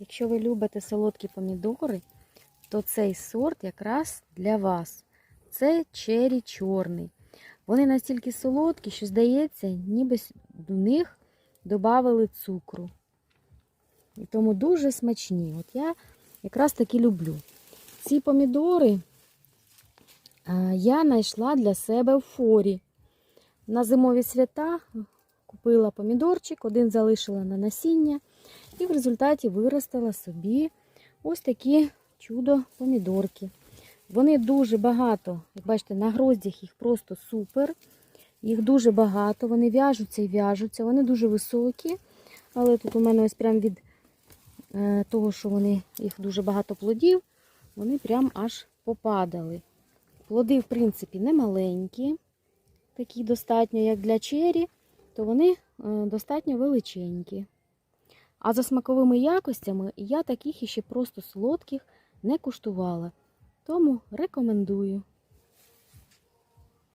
Якщо ви любите солодкі помідори, то цей сорт якраз для вас. Це чері чорний. Вони настільки солодкі, що здається, ніби до них додали цукру. І тому дуже смачні. От я якраз таки люблю. Ці помідори я знайшла для себе в форі. На зимові свята купила помідорчик, один залишила на насіння, і в результаті виростила собі ось такі чудо помідорки. Вони дуже багато, як бачите, на гроздях їх просто супер. Їх дуже багато, вони в'яжуться і в'яжуться, вони дуже високі. Але тут у мене ось прям від е, того, що вони, їх дуже багато плодів, вони прям аж попадали. Плоди, в принципі, не маленькі, такі достатньо, як для чері, то вони е, достатньо величенькі. А за смаковими якостями я таких іще просто солодких не куштувала. Тому рекомендую.